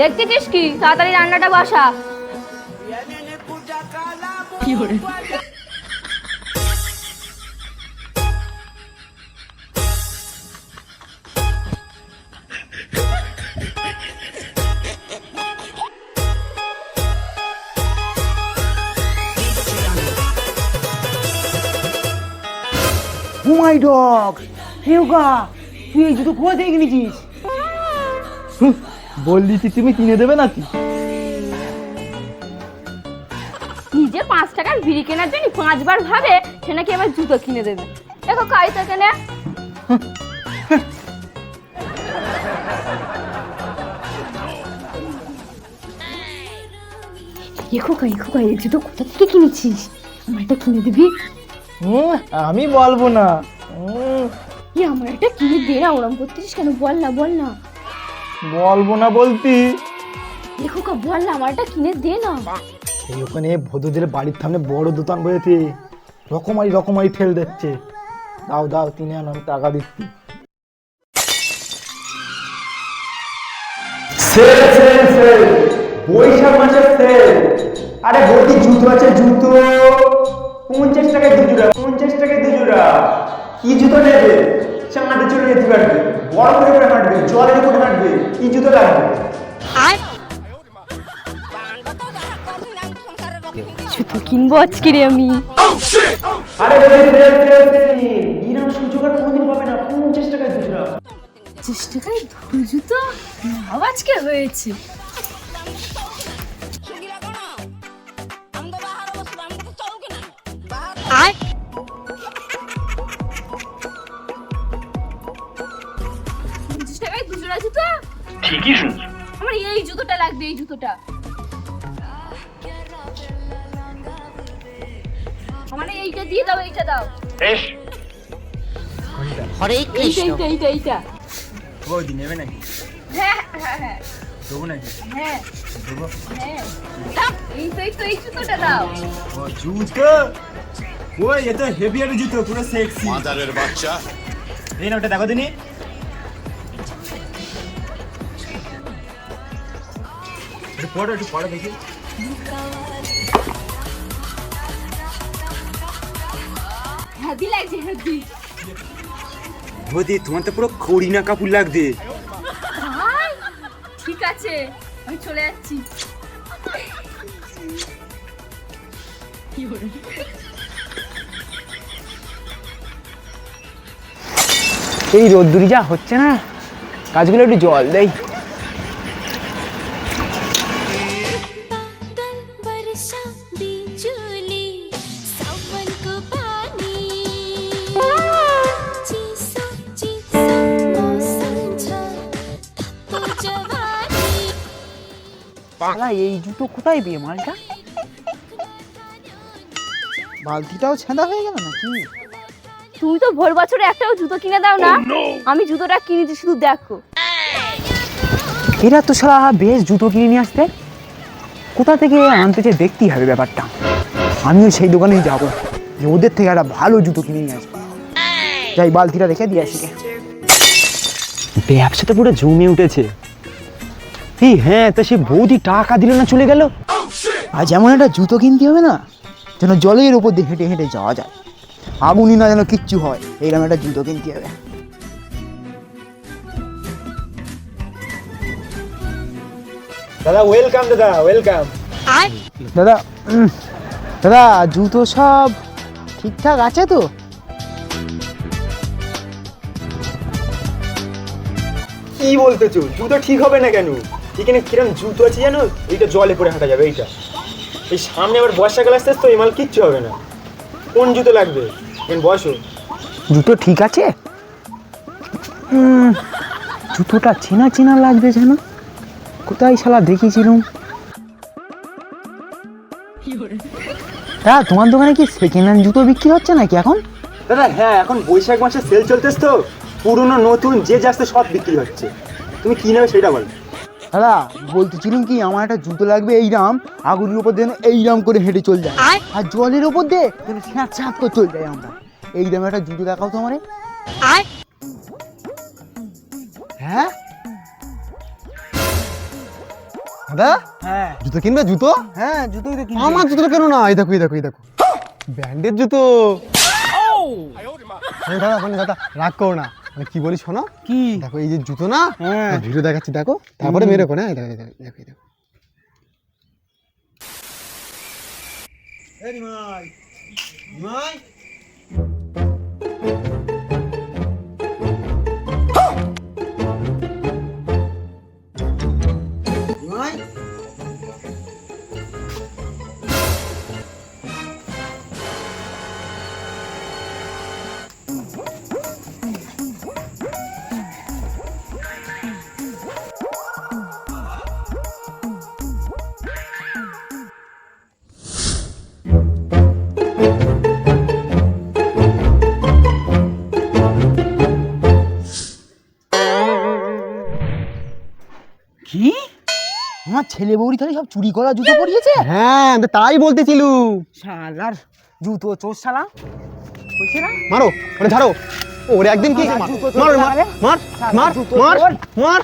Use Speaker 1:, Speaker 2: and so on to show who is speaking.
Speaker 1: দেখতেছিস কি? তাড়াতাড়ি রান্নাটা বসা।
Speaker 2: ও মাই ডগ হেউগা তুই এই জুতো কোথা থেকে কিনেছিস?
Speaker 3: বললি তুমি কিনে দেবে নাকি?
Speaker 1: নিজে পাঁচ টাকার বিড়ি কেনার জন্য পাঁচবার ভাবে সে নাকি আবার জুতো কিনে দেবে। দেখো কাই তো কেনে এখো কাই এখো কাই জুতো কোথা থেকে কিনেছিস? আমার এটা কিনে দিবি?
Speaker 3: হুম, আমি বলব না। হুম,
Speaker 1: ই আমার এটা কিনে দে না ওরম করতেছিস কেন? বল না বল না।
Speaker 3: বলব না বলতি।
Speaker 1: দেখো কা বল না আমার এটা কিনে দে না।
Speaker 3: এই ওখানে ভদুদের বাড়ির সামনে বড় দোকান বসেছে রকমারি রকমারি ঠেল দিচ্ছে। দাও দাও তিনি আনো আমি টাকা দিচ্ছি।
Speaker 2: Sell sell sell. বৈশাখ মাসের সেল। আরে বলছি জুতো আছে জুতো। পঞ্চাশ টাকায় দু জোড়া পঞ্চাশ টাকায় দু জোড়া কি জুতো নেবে? চাঁদে চলে যেতে পারবে বড় করে করে হাঁটবে জলের উপরে হাঁটবে কি জুতো লাগবে?
Speaker 1: জুতো কিনবো আজকে রে আমি।
Speaker 2: আরে এরকম সুযোগ আর কোনোদিন পাবে না পঞ্চাশ টাকায় দু জোড়া
Speaker 1: পঁচিশ টাকায় দুটো জুতো আজকে হয়েছে। টাকায় জুতো?
Speaker 4: ঠিকই শুনছো।
Speaker 1: আমার এই জুতোটা লাগবে এই জুতোটা। আমার এইটা দিয়ে দাও এইটা দাও।
Speaker 4: বেশ।
Speaker 5: হরে কৃষ্ণ।
Speaker 1: এইটা এইটা এইটা।
Speaker 2: বৌদি নেবে নাকি?
Speaker 1: হ্যাঁ হ্যাঁ হ্যাঁ।
Speaker 2: দেবো নাকি?
Speaker 1: হ্যাঁ। হ্যাঁ। দাও, এই তো এই তো এই জুতোটা দাও।
Speaker 2: ও জুতো? ওই এ হেভি হেভি জুতো পুরো সেক্সি
Speaker 6: মাদারের বাচ্চা।
Speaker 2: এই না ওটা দেখো দিনি। একটু পড়ো একটু পড়ো দেখি।
Speaker 1: হেভি লাগছে হেভি
Speaker 7: বৌদি তোমার তো পুরো করিনা কাপুর লাগছে।
Speaker 1: ভাই ঠিক আছে আমি চলে যাচ্ছি।
Speaker 3: এই রোদ্দুরি যা হচ্ছে না, গাছগুলো একটু জল দেয় এই জুতো কোথায় বিয়ে মালটা? বালতিটাও ছেঁদা হয়ে গেল নাকি?
Speaker 1: তুমি তো ভোর বছরে একটাও জুতো কিনে দাও না। আমি জুতোটা কিনেছি শুধু দেখো।
Speaker 3: এরা তো সারা বেশ জুতো কিনে নিয়ে আসতে। কোথা থেকে আনতেছে দেখতেই হবে ব্যাপারটা। আমিও সেই দোকানেই যাব। যে ওদের থেকে একটা ভালো জুতো কিনে নিয়ে আসব। যাই বালতিটা রেখে দিয়ে আসি। ব্যবসাটা পুরো জমে উঠেছে। এই হ্যাঁ তা সে বৌদি টাকা দিল না চলে গেল? আর যেমন একটা জুতো কিনতে হবে না যেন জলের উপর দিয়ে হেঁটে হেঁটে যাওয়া যায়। আগুনই না যেন কিচ্ছু হয়। এইরকম একটা জুতো কিনতে হবে।
Speaker 2: দাদা ওয়েলকাম দাদা ওয়েলকাম
Speaker 3: দাদা দাদা জুতো সব ঠিকঠাক আছে তো?
Speaker 2: কি বলতেছো? জুতো ঠিক হবে না কেন? এখানে কিরম জুতো আছে জানো? এইটা জলে পরে হাঁটা যাবে এইটা। এই সামনে আবার বর্ষাকাল আসতে তো এই মাল কিচ্ছু হবে না। কোন জুতো লাগবে? বসো
Speaker 3: জুতো ঠিক আছে? জুতোটা চেনা চেনা লাগবে যেন। কোথায় শালা দেখেছিলাম? হ্যাঁ তোমার দোকানে কি সেকেন্ড হ্যান্ড জুতো বিক্রি হচ্ছে নাকি এখন?
Speaker 2: দাদা হ্যাঁ এখন বৈশাখ মাসে সেল চলতেছে তো। পুরনো নতুন যে যাচ্ছে সব বিক্রি হচ্ছে। তুমি কি নেবে সেটা বল।
Speaker 3: দাদা বলতেছিলাম কি আমার একটা জুতো লাগবে এইরাম আগুনের উপর দিয়ে এইরাম করে হেঁটে চল যায়। আর জলের উপর দিয়ে যেন স্যাঁত স্যাঁত করে চল যায় আমরা। এইরাম একটা জুতো দেখাও তো আমারে।
Speaker 4: হ্যাঁ? দাদা?
Speaker 3: হ্যাঁ।
Speaker 4: জুতো কিনবে জুতো?
Speaker 3: হ্যাঁ জুতো তো কিনবো।
Speaker 4: আমার জুতো কেন না? এই দেখো এই দেখো এই দেখো। ব্র্যান্ডের জুতো। দাদা দাদা রাগ করো না। মানে কি বলি শোনো?
Speaker 3: কি?
Speaker 4: দেখো এই যে জুতো না
Speaker 3: হ্যাঁ।
Speaker 4: ভিডিও দেখাচ্ছি দেখো। তারপরে মেরে কোনে এই দেখো দেখো, এই দেখো। দেখো
Speaker 3: আমার ছেলে বউরি তাহলে সব চুরি করা জুতো পরিয়েছে?
Speaker 4: হ্যাঁ তাই বলতে তাই বলতেছিলু।
Speaker 3: শালার জুতো চোর শালা। না?
Speaker 4: মারো ওরে ঝাড়ো। ওরে একদিন কি মার মার মার মার মার মার।